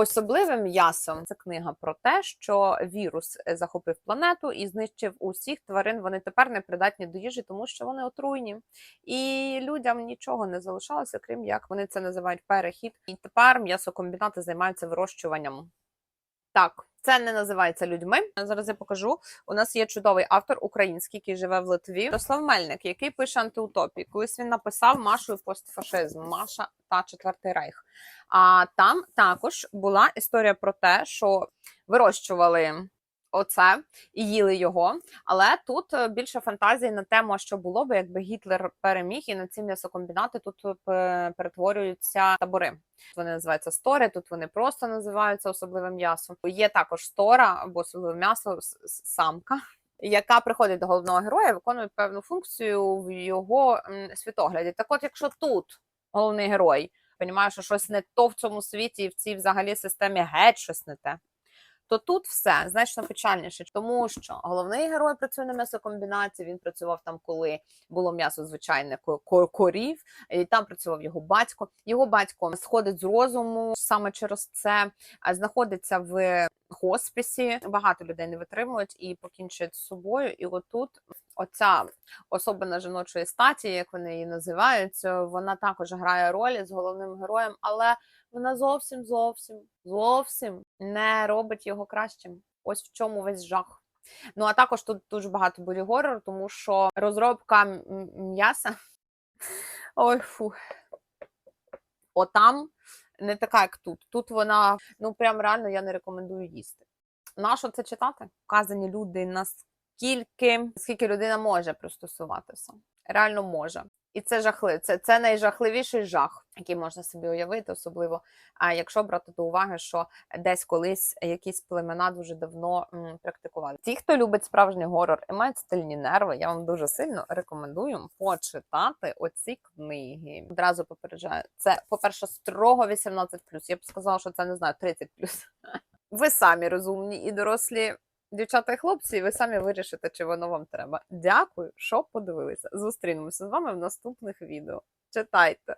Особливим м'ясом це книга про те, що вірус е, захопив планету і знищив усіх тварин. Вони тепер не придатні до їжі, тому що вони отруйні. І людям нічого не залишалося, крім як вони це називають перехід. І тепер м'ясокомбінати займаються вирощуванням. Так, це не називається людьми. Зараз я покажу. У нас є чудовий автор український, який живе в Литві. Ярослав Мельник, який пише антиутопії. Колись він написав Машу і постфашизм, Маша та Четвертий Рейх. А там також була історія про те, що вирощували оце і їли його. Але тут е, більше фантазії на тему, що було би, якби Гітлер переміг, і на ці м'ясокомбінати тут е, перетворюються табори. Вони називаються стори, тут вони просто називаються особливим м'ясом. Є також стора або особливе м'ясо самка. Яка приходить до головного героя, виконує певну функцію в його світогляді. Так, от, якщо тут головний герой розуміє, що щось не то в цьому світі, і в цій взагалі системі геть щось не те, то тут все значно печальніше, тому що головний герой працює на м'ясокомбінації. Він працював там, коли було м'ясо звичайне ко- ко- корів, і там працював його батько. Його батько сходить з розуму саме через це, а знаходиться в Хоспісі Багато людей не витримують і покінчують з собою. І отут оця особина жіночої статі, як вони її називають, вона також грає роль з головним героєм, але вона зовсім зовсім зовсім не робить його кращим. Ось в чому весь жах. Ну а також тут дуже багато буде горору, тому що розробка м'яса. Ой, фу. Отам не така, як тут. Тут вона, ну прям реально я не рекомендую їсти. Нащо це читати? Вказані люди наскільки, скільки людина може пристосуватися. Реально може. І це жахливо. Це, це найжахливіший жах, який можна собі уявити, особливо а якщо брати до уваги, що десь колись якісь племена дуже давно м, практикували. Ті, хто любить справжній горор і мають стильні нерви, я вам дуже сильно рекомендую почитати оці книги. Одразу попереджаю, це, по-перше, строго 18+. Я б сказала, що це не знаю, 30+. Ви самі розумні і дорослі. Дівчата і хлопці, ви самі вирішите, чи воно вам треба. Дякую, що подивилися. Зустрінемося з вами в наступних відео. Читайте.